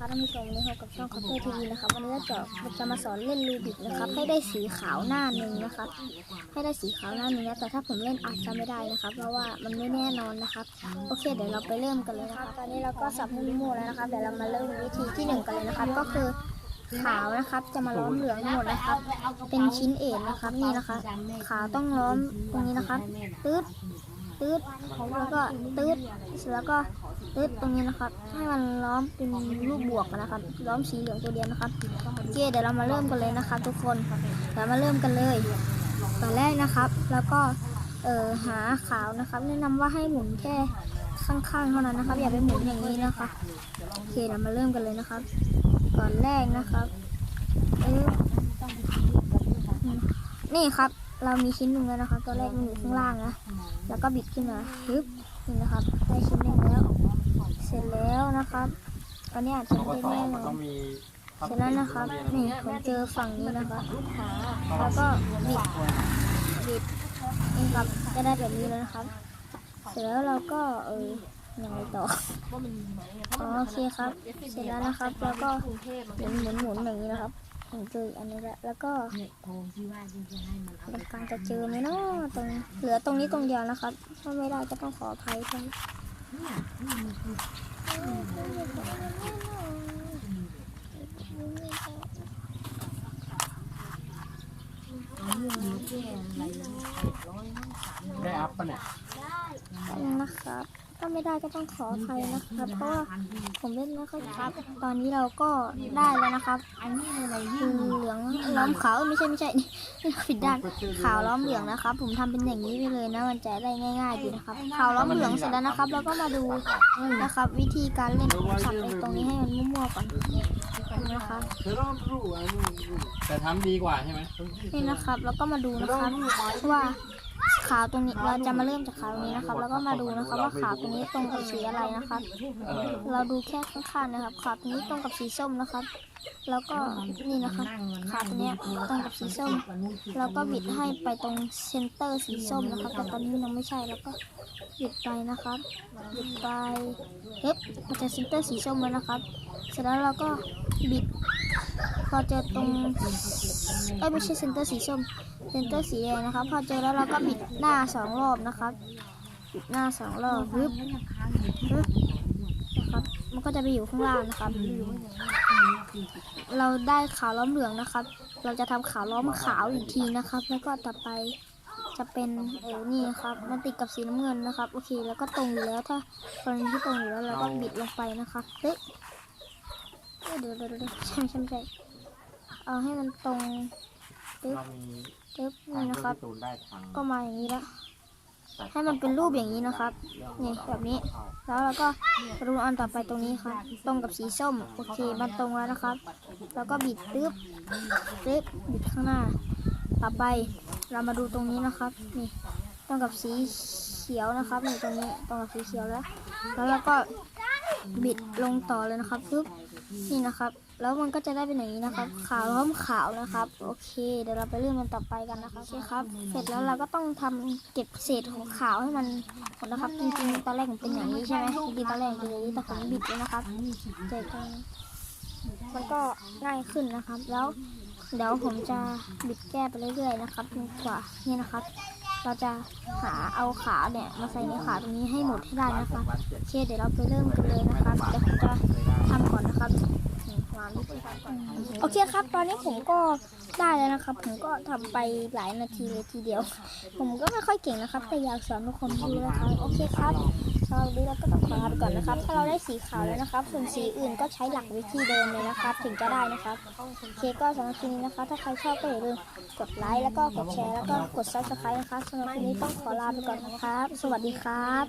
นะคะท่านผู้ชมนนี้พบกับช่องคอปเตอร์ทีวีนะครับวันนี้เราจะจะมาสอนเล่นรูบิกนะครับให้ได้สีขาวหน้าหนึ่งนะครับให้ได้สีขาวหน้าหนึ่งนะแต่ถ้าผมเล่นอาจจะไม่ได้นะครับเพราะว่ามันไม่แน่นอนนะครับโอเคเดี๋ยวเราไปเริ่มกันเลยนะครับตอนนี้เราก็สับให้มั่วแล้วนะครับเดี๋ยวเรามาเริ่มวิธีที่หนึ่งกันเลยนะครับก็คือขาวนะครับจะมาล้อมเหลืองหมดนะครับ เป็นชิ้นเอ็นนะครับนี่นะคะขาวต้องล้อมตรงนี้นะครับตืด ตืดแล้วก็ตืดเสร็จแล้วก็ตืดตรงนี้นะครับ ให้มันล้อมเป็นรูปบวกนะครับล้อมสีเหลืองตัวเดียวนะครับโอเคเดี๋ยวเรามาเริ่มกันเลยนะคะทุกคนเดี๋ยวมาเริ่มกันเลยตอนแรกนะครับ แล้วก็เอ่อหาขาวนะครับ แนะนำว่าให้หมุนแค่ข้างๆเท่านั้นนะครับ อย่าไปหมุนอย่างนี้นะคะโอเคเรามาเริ่มกันเลยนะครับ ก่อนแรกนะครับเออนี่ครับ เรามีชิ้นหนึ่งแล้วนะครับ ตัวแรกมันอยู่ข้างล่างนะ แล้วก็บิดขึ้นมาฮึบนี่นะครับ ได้ชิ้นหนึ่งแล้ว เสร็จแล้วนะครับ ตอนนี้อาจจะกไม่สได้แน่นมันอต้อนงมีเสร็จแล้วนะครับ นี่ผมเจอฝั่งนี้นะครับแล้วก็บิดบิดนี่ครับจะได้แบบนี้แล้วนะครับ เสร็จแล้วเราก็เออยังไงต่ออ๋อโอเคครับ เสร็จแล้วนะครับ แล้วก็หมุนหมุนหมุนอย่างนี้นะครับ ผมเจออีกอันนี้แล้วแล้วก็ตรงกลางจะเจอไหมเนาะตรงเหลือตรงนี้ตรงเดียวนะครับถ้าไม่ได้ก็ต้องขออภัยด้วยได้อัพปะเนี่ยนะครับ ถ้าไม่ได้ก็ต้องขออภัยนะครับ เพราะว่าผมเล่นไม่ค่อยครับ ตอนนี้เราก็ได้แล้วนะครับคือเหลืองล้อมขาวเอ้ยไม่ใช่ไม่ใช่นี่นี่ผิดด้านขาวล้อมเหลืองนะครับ ผมทำเป็นอย่างนี้ไปเลยนะมันจะได้ง่ายๆดีนะครับขาวล้อมเหลืองเสร็จแล้วนะครับแล้วก็มาดูนะครับ วิธีการเล่นผมสับไอ้ตรงนี้ให้มันมั่วๆก่อนนะครับแต่ทำดีกว่าใช่ไหมนี่นะครับ แล้วก็มาดูนะครับว่า ขาวตรงนี้เราจะมาเริ่มจากขาวตรงนี้นะครับ แล้วก็มาดูนะครับว่าขาวตรงนี้ตรงกับสีอะไรนะครับ เราดูแค่ข้างๆนะครับ ขาวตรงนี้ตรงกับสีส้มนะครับ แล้วก็นี่นะครับขาวตรงนี้ตรงกับสีส้ม แล้วก็บิดให้ไปตรงเซนเตอร์สีส้มนะครับแต่ตอนนี้ยังไม่ใช่แล้วก็บิดไปนะครับบิดไปเฮ้ยมันจะเซนเตอร์สีส้มแล้วนะครับ เสร็จแล้วเราก็บิดพอเจอตรง เอ้ยไม่ใช่เซนเตอร์สีส้มเซนเตอร์สีแดงนะครับ พอเจอแล้วเราก็บิดหน้าสองรอบนะครับบิดหน้าสองรอบปึ๊บปึ๊บนะครับ มันก็จะไปอยู่ข้างล่างนะครับ เราได้ขาวล้อมเหลืองนะครับ เราจะทำขาวล้อมขาวอีกทีนะครับ แล้วก็ต่อไปจะเป็นเออนี่ครับ มันติดกับสีน้ำเงินนะครับ โอเค แล้วก็ตรงอยู่แล้ว ถ้ากรณีที่ตรงอยู่แล้วเราก็บิดลงไปนะครับเฮ้ยเอ้ยเดี๋ยวเดี๋ยวเดี๋ยวใช่ใช่ใช่ เอาให้มันตรงปึ๊บเรามีปึ๊บทางนี่นะครับที่ตูนได้ทางก็มาอย่างนี้แล้วให้มันเป็นรูปอย่างนี้นะครับนี่แบบนี้ แล้วเราก็รูอันต่อไปตรงนี้ครับ ตรงกับสีส้ม โอเค มันตรงแล้วนะครับ แล้วก็บิดปึ๊บปึ๊บบิดข้างหน้า ต่อไปเรามาดูตรงนี้นะครับ นี่ ตรงกับสีเขียวนะครับนี่ตรงนี้ ตรงกับสีเขียวแล้ว แล้วเราก็บิดลงต่อเลยนะครับปึ๊บนี่นะครับ แล้วมันก็จะได้เป็นอย่างนี้นะครับ ขาวล้อมขาวนะครับ โอเค เดี๋ยวเราไปเรื่องมันต่อไปกันนะคะโอเคครับ เสร็จแล้วเราก็ต้องทำเก็บเศษของขาวให้มันหมดนะครับ จริงๆตอนแรกผมเป็นอย่างนี้ใช่ไหมจริงๆตอนแรกเป็นอย่างนี้แต่ผมบิดเลยนะครับเจอกันมันก็ง่ายขึ้นนะครับ แล้วเดี๋ยวผมจะบิดแก้ไปเรื่อยๆนะครับจนกว่านี่นะครับ เราจะหาเอาขาเนี่ยมาใส่ในขาตรงนี้ให้หมดให้ได้นะคะโอเคเดี๋ยวเราไปเริ่มกันเลยนะครับเดี๋ยวผมจะทำก่อนนะครับ โอเคครับ ตอนนี้ผมก็ได้แล้วนะครับ ผมก็ทำไปหลายนาทีเลยทีเดียว ผมก็ไม่ค่อยเก่งนะครับ แต่อยากสอนทุกคนดูนะครับ โอเคครับสำหรับวันนี้เราก็ต้องขอลาไปก่อนนะครับ ถ้าเราได้สีขาวแล้วนะครับ ส่วนสีอื่นก็ใช้หลักวิธีเดิมเลยนะครับ ถึงจะได้นะครับ โอเคก็สำหรับคลิปนี้นะคะ ถ้าใครชอบก็อย่าลืมกดไลค์แล้วก็กดแชร์แล้วก็กดซับสไครต์นะคะสำหรับคลิปนี้ต้องขอลาไปก่อนนะครับ สวัสดีครับ